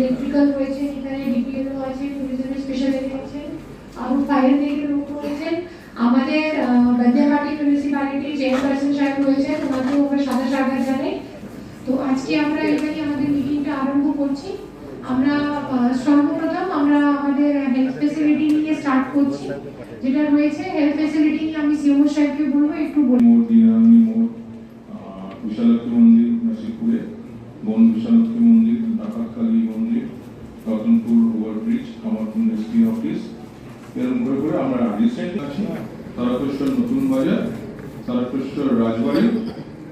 Electrical রয়েছে এখানে DPLO আছে টুরিজমের স্পেশাল আছে, আরও ফায়ার ব্রিগেডের লোক রয়েছেন আমাদের বন্দেবাটি মিউনিসিপ্যালিটির চেয়ারপারসন সাহেব রয়েছেন, ওনাকেও আমরা সাদা স্বাগত জানাই। তো আজকে আমরা এখানে আমাদের মিটিংটা আরম্ভ করছি। আমরা সর্বপ্রথম আমরা আমাদের হেলথ ফেসিলিটি নিয়ে স্টার্ট করছি, যেটা রয়েছে হেলথ ফেসিলিটি নিয়ে আমি সিওমো সাহেবকে বলব, একটু দিনারানী মোড় মন্দির নাসিকপুরে বন বিশালক্ষী মন্দির এসপি অফিস। এরকম করে করে আমরা রিসেন্ট আছি। তারকেশ্বর নতুন বাজার, তারকেশ্বর রাজবাড়ি,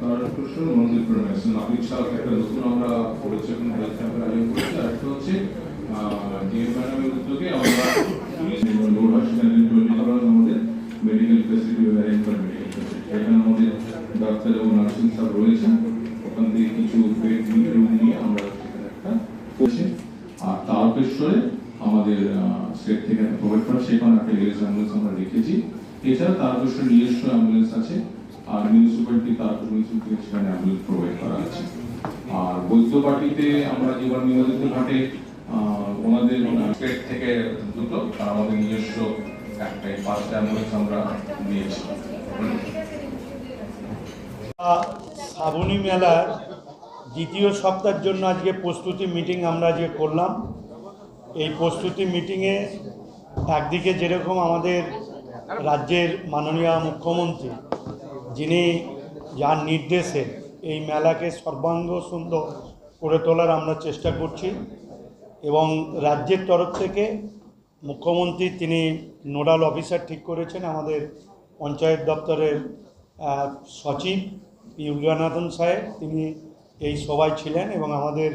তারকেশ্বর মন্দির প্রেমাইস নাপিত শাহ একটা নতুন আমরা করেছি, এখন হেলথ ক্যাম্পের আয়োজন করেছি। আর একটা হচ্ছে ডিএম উদ্যোগে আমরা মেডিকেল ফেসিলিটি অ্যারেঞ্জ করা আমাদের ডাক্তার নার্সিং স্টাফ রয়েছেন। ওখান থেকে কিছু নিয়ে আমরা একটা করছি। আর তারকেশ্বরে আমাদের স্টেট থেকে প্রোভাইড করা সেখানে একটা এরিয়াস অ্যাম্বুলেন্স আমরা রেখেছি। এছাড়া তারকেশ্বর নিজস্ব অ্যাম্বুলেন্স আছে, আর মিউনিসিপ্যালিটি তারকেশ্বর মিউনিসিপ্যালিটি সেখানে অ্যাম্বুলেন্স প্রোভাইড করা আছে। আর বৈদ্যবাটিতে আমরা যেবার নিবেদিত ঘাটে ওনাদের স্টেট থেকে দুটো, আর আমাদের নিজস্ব একটাই, পাঁচটা অ্যাম্বুলেন্স আমরা নিয়েছি। শ্রাবণী মেলার দ্বিতীয় সপ্তাহের জন্য আজকে প্রস্তুতি মিটিং আমরা যে করলাম এই প্রস্তুতি মিটিংয়ে একদিকে যেরকম আমাদের রাজ্যের মাননীয় মুখ্যমন্ত্রী, যিনি যার নির্দেশে এই মেলাকে সর্বাঙ্গ সুন্দর করে তোলার আমরা চেষ্টা করছি এবং রাজ্যের তরফ থেকে মুখ্যমন্ত্রী, তিনি নোডাল অফিসার ঠিক করেছেন, আমাদের পঞ্চায়েত দপ্তরের সচিব ইউগানাথন সাহেব, তিনি এই সভায় ছিলেন এবং আমাদের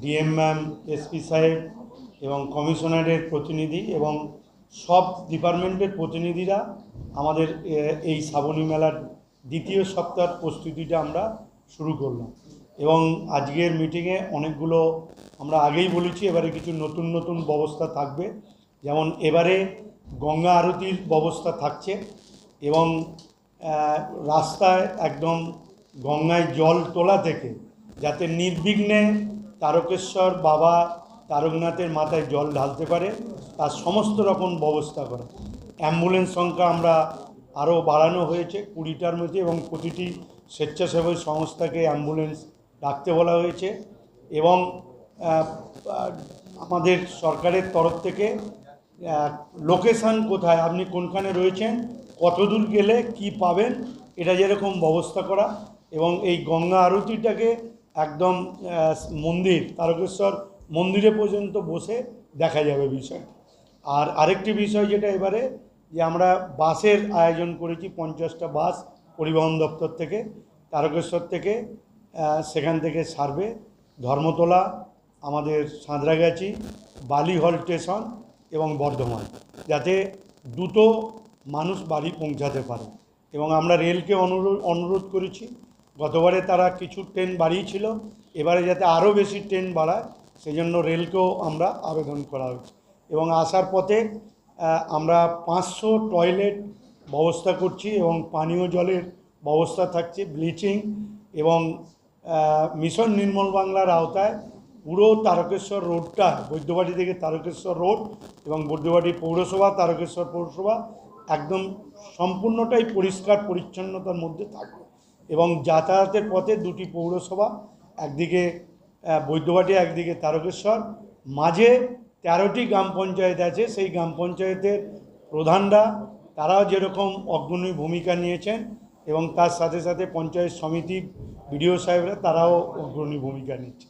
ডিএম ম্যাম এসপি সাহেব এবং কমিশনারের প্রতিনিধি এবং সব ডিপার্টমেন্টের প্রতিনিধিরা আমাদের এই শ্রাবণী মেলার দ্বিতীয় সপ্তাহের প্রস্তুতিটা আমরা শুরু করলাম। এবং আজকের মিটিংয়ে অনেকগুলো আমরা আগেই বলেছি, এবারে কিছু নতুন নতুন ব্যবস্থা থাকবে। যেমন এবারে গঙ্গা আরতির ব্যবস্থা থাকছে এবং রাস্তায় একদম গঙ্গায় জল তোলা থেকে যাতে নির্বিঘ্নে তারকেশ্বর বাবা তারকনাথের মাথায় জল ঢালতে পারে, তার সমস্ত রকম ব্যবস্থা করা। অ্যাম্বুলেন্স সংখ্যা আমরা আরও বাড়ানো হয়েছে কুড়িটার মধ্যে এবং প্রতিটি স্বেচ্ছাসেবী সংস্থাকে অ্যাম্বুলেন্স রাখতে বলা হয়েছে এবং আমাদের সরকারের তরফ থেকে লোকেশান কোথায়, আপনি কোনখানে রয়েছেন কত দূর গেলে, কি পাবেন, এটা যেরকম ব্যবস্থা করা এবং এই গঙ্গা আরতিটাকে একদম মন্দির, তারকেশ্বর মন্দিরে পর্যন্ত বসে দেখা যাবে বিষয়। আর আরেকটি বিষয় যেটা এবারে, যে আমরা বাসের আয়োজন করেছি, পঞ্চাশটা বাস পরিবহন দপ্তর থেকে, তারকেশ্বর থেকে সেখান থেকে সার্ভে, ধর্মতলা, আমাদের সাঁতরাগাছি, বালিহল স্টেশন এবং বর্ধমান, যাতে দুটো মানুষ বাড়ি পৌঁছাতে পারে। এবং আমরা রেলকে অনুরোধ অনুরোধ করেছি, গতবারে তারা কিছু ট্রেন বাড়িয়েছিল, এবারে যাতে আরও বেশি ট্রেন বাড়ায় সেই জন্য রেলকেও আমরা আবেদন করা হয়েছে। এবং আসার পথে আমরা পাঁচশো টয়লেট ব্যবস্থা করছি এবং পানীয় জলের ব্যবস্থা থাকছে, ব্লিচিং এবং মিশন নির্মল বাংলার আওতায় পুরো তারকেশ্বর রোডটা, বৈদ্যবাড়ি থেকে তারকেশ্বর রোড এবং বৈদ্যবাড়ি পৌরসভা, তারকেশ্বর পৌরসভা একদম সম্পূর্ণটাই পরিষ্কার, পরিচ্ছন্নতার মধ্যে থাকবে। এবং যাতায়াতের পথে দুটি পৌরসভা, একদিকে বৈদ্যবাটি একদিকে তারকেশ্বর, মাঝে তেরোটি গ্রাম পঞ্চায়েত আছে, সেই গ্রাম পঞ্চায়েতের প্রধানরা, তারাও যেরকম অগ্রণী ভূমিকা নিয়েছেন এবং তার সাথে সাথে পঞ্চায়েত সমিতি বিডিও সাহেবরা তারাও অগ্রণী ভূমিকা নিচ্ছে।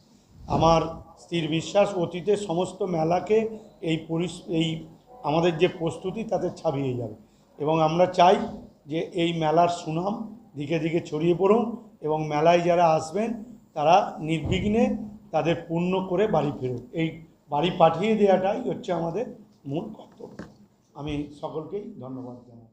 আমার স্থির বিশ্বাস, অতীতে সমস্ত মেলাকে এই পরিস, এই আমাদের যে প্রস্তুতি তাতে ছাপিয়ে যাবে এবং আমরা চাই যে এই মেলার সুনাম দিকে দিকে ছড়িয়ে পড়ুন এবং মেলায় যারা আসবেন তারা নির্বিঘ্নে তাদের পূর্ণ করে বাড়ি ফেরুক এই বাড়ি পাঠিয়ে দেওয়াটাই হচ্ছে আমাদের মূল কর্তব্য। আমি সকলকেই ধন্যবাদ জানাই।